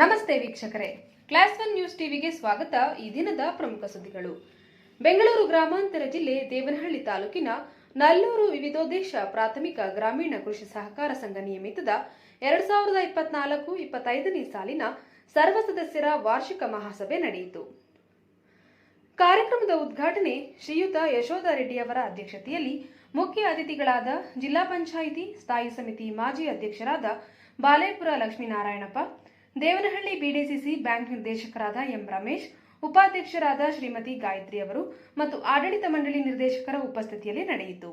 ನಮಸ್ತೆ ವೀಕ್ಷಕರೇ. Class one news ಟಿವಿಗೆ ಸ್ವಾಗತ. ಈ ದಿನದ ಪ್ರಮುಖ ಸುದ್ದಿಗಳು. ಬೆಂಗಳೂರು ಗ್ರಾಮಾಂತರ ಜಿಲ್ಲೆ ದೇವನಹಳ್ಳಿ ತಾಲೂಕಿನ ನಲ್ಲೂರು ವಿವಿಧೋದ್ದೇಶ ಪ್ರಾಥಮಿಕ ಗ್ರಾಮೀಣ ಕೃಷಿ ಸಹಕಾರ ಸಂಘ ನಿಯಮಿತದ ಎರಡ್ ಸಾವಿರದ ಇಪ್ಪತ್ನಾಲ್ಕು ಇಪ್ಪತ್ತೈದನೇ ಸಾಲಿನ ಸರ್ವ ಸದಸ್ಯರ ವಾರ್ಷಿಕ ಮಹಾಸಭೆ ನಡೆಯಿತು. ಕಾರ್ಯಕ್ರಮದ ಉದ್ಘಾಟನೆ ಶ್ರೀಯುತ ಯಶೋಧ ರೆಡ್ಡಿಯವರ ಅಧ್ಯಕ್ಷತೆಯಲ್ಲಿ ಮುಖ್ಯ ಅತಿಥಿಗಳಾದ ಜಿಲ್ಲಾ ಪಂಚಾಯಿತಿ, ಸ್ಥಾಯಿ ಸಮಿತಿ ಮಾಜಿ ಅಧ್ಯಕ್ಷರಾದ ಬಾಲೇಪುರ ಲಕ್ಷ್ಮೀನಾರಾಯಣಪ್ಪ ದೇವನಹಳ್ಳಿ ಬಿಡಿಸಿಸಿ ಬ್ಯಾಂಕ್ ನಿರ್ದೇಶಕರಾದ ಎಂ ರಮೇಶ್, ಉಪಾಧ್ಯಕ್ಷರಾದ ಶ್ರೀಮತಿ ಗಾಯತ್ರಿ ಅವರು ಮತ್ತು ಆಡಳಿತ ಮಂಡಳಿ ನಿರ್ದೇಶಕರ ಉಪಸ್ಥಿತಿಯಲ್ಲಿ ನಡೆಯಿತು.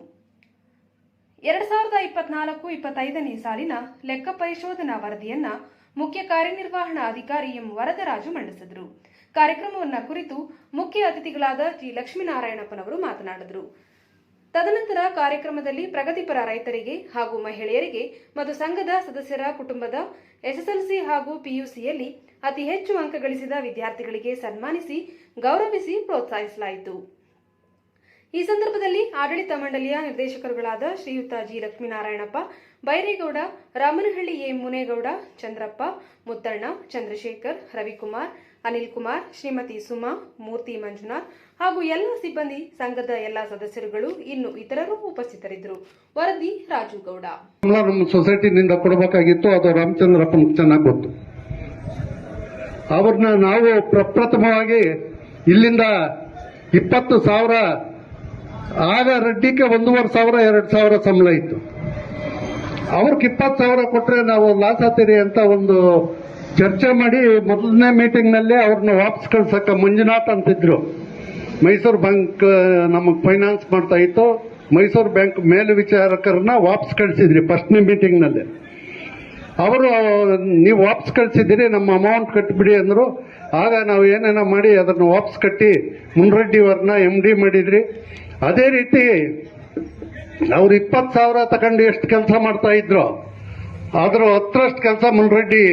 ಎರಡ್ ಸಾವಿರದ ಇಪ್ಪತ್ನಾಲ್ಕು ಇಪ್ಪತ್ತೈದನೇ ಸಾಲಿನ ಲೆಕ್ಕ ಪರಿಶೋಧನಾ ವರದಿಯನ್ನ ಮುಖ್ಯ ಕಾರ್ಯನಿರ್ವಹಣಾ ಅಧಿಕಾರಿ ಎಂ ವರದರಾಜು ಮಂಡಿಸಿದರು. ಕಾರ್ಯಕ್ರಮವನ್ನ ಕುರಿತು ಮುಖ್ಯ ಅತಿಥಿಗಳಾದ ಜಿ ಲಕ್ಷ್ಮೀನಾರಾಯಣಪ್ಪನವರು ಮಾತನಾಡಿದರು. ತದನಂತರ ಕಾರ್ಯಕ್ರಮದಲ್ಲಿ ಪ್ರಗತಿಪರ ರೈತರಿಗೆ ಹಾಗೂ ಮಹಿಳೆಯರಿಗೆ ಮತ್ತು ಸಂಘದ ಸದಸ್ಯರ ಕುಟುಂಬದ ಎಸ್ಎಸ್ಎಲ್ಸಿ ಹಾಗೂ ಪಿಯುಸಿಯಲ್ಲಿ ಅತಿ ಹೆಚ್ಚು ಅಂಕ ಗಳಿಸಿದ ವಿದ್ಯಾರ್ಥಿಗಳಿಗೆ ಸನ್ಮಾನಿಸಿ ಗೌರವಿಸಿ ಪ್ರೋತ್ಸಾಹಿಸಲಾಯಿತು. ಈ ಸಂದರ್ಭದಲ್ಲಿ ಆಡಳಿತ ಮಂಡಳಿಯ ನಿರ್ದೇಶಕರುಗಳಾದ ಶ್ರೀಯುತ ಜಿ ಲಕ್ಷ್ಮೀನಾರಾಯಣಪ್ಪ, ಬೈರೇಗೌಡ, ರಾಮನಹಳ್ಳಿ ಎ ಮುನೇಗೌಡ, ಚಂದ್ರಪ್ಪ, ಮುತ್ತಣ್ಣ, ಚಂದ್ರಶೇಖರ್, ರವಿಕುಮಾರ್, ಅನಿಲ್ ಕುಮಾರ್, ಶ್ರೀಮತಿ ಸುಮಾ, ಮೂರ್ತಿ ಮಂಜುನಾಥ್ ಹಾಗೂ ಎಲ್ಲ ಸಿಬ್ಬಂದಿ ಸಂಘದ ಎಲ್ಲ ಸದಸ್ಯರುಗಳು ಇನ್ನು ಇತರರು ಉಪಸ್ಥಿತರಿದ್ದರು. ವರದಿ ರಾಜು ಗೌಡ ಸಂಬಳ ನಮ್ಮ ಸೊಸೈಟಿನಿಂದ ಕೊಡಬೇಕಾಗಿತ್ತು, ಅದು ರಾಮಚಂದ್ರಪ್ಪ ಚೆನ್ನಾಗಿ ಗೊತ್ತು ಅವ್ರನ್ನ ನಾವು ಪ್ರಪ್ರಥಮವಾಗಿ ಇಲ್ಲಿಂದ ಇಪ್ಪತ್ತು ಸಾವಿರ ಆಗ ರೆಡ್ಡಿಗೆ ಒಂದೂವರೆ ಸಾವಿರ, ಎರಡು ಸಾವಿರ ಸಂಬಳ ಇತ್ತು. ಅವ್ರಿಗೆ ಇಪ್ಪತ್ತು ಸಾವಿರ ಕೊಟ್ರೆ ನಾವು ಲಾಸ್ ಆಗ್ತೀರಿ ಅಂತ ಒಂದು ಚರ್ಚೆ ಮಾಡಿ ಮೊದಲನೇ ಮೀಟಿಂಗ್ನಲ್ಲಿ ಅವ್ರನ್ನ ವಾಪಸ್ ಕಳ್ಸಕ್ಕ ಮಂಜುನಾಥ್ ಅಂತಿದ್ರು. ಮೈಸೂರು ಬ್ಯಾಂಕ್ ನಮಗೆ ಫೈನಾನ್ಸ್ ಮಾಡ್ತಾ ಇತ್ತು. ಮೈಸೂರು ಬ್ಯಾಂಕ್ ಮೇಲ್ವಿಚಾರಕರನ್ನ ವಾಪಸ್ ಕಳಿಸಿದ್ರಿ ಫಸ್ಟ್ನೇ ಮೀಟಿಂಗ್ನಲ್ಲಿ. ಅವರು, ನೀವು ವಾಪಸ್ ಕಳಿಸಿದ್ದೀರಿ, ನಮ್ಮ ಅಮೌಂಟ್ ಕಟ್ಟಿಬಿಡಿ ಅಂದ್ರು. ಆಗ ನಾವು ಏನೇನೋ ಮಾಡಿ ಅದನ್ನು ವಾಪಸ್ ಕಟ್ಟಿ ಮುನ್ರೆಡ್ಡಿ ಅವ್ರನ್ನ ಎಂ ಡಿ ಮಾಡಿದ್ರಿ. ಅದೇ ರೀತಿ ಅವ್ರು ಇಪ್ಪತ್ತು ಸಾವಿರ ತಗೊಂಡು ಎಷ್ಟು ಕೆಲಸ ಮಾಡ್ತಾ ಇದ್ರು ಆದ್ರೂ ಹತ್ತರಷ್ಟು ಕೆಲಸ ಮುನ್ರೆಡ್ಡಿ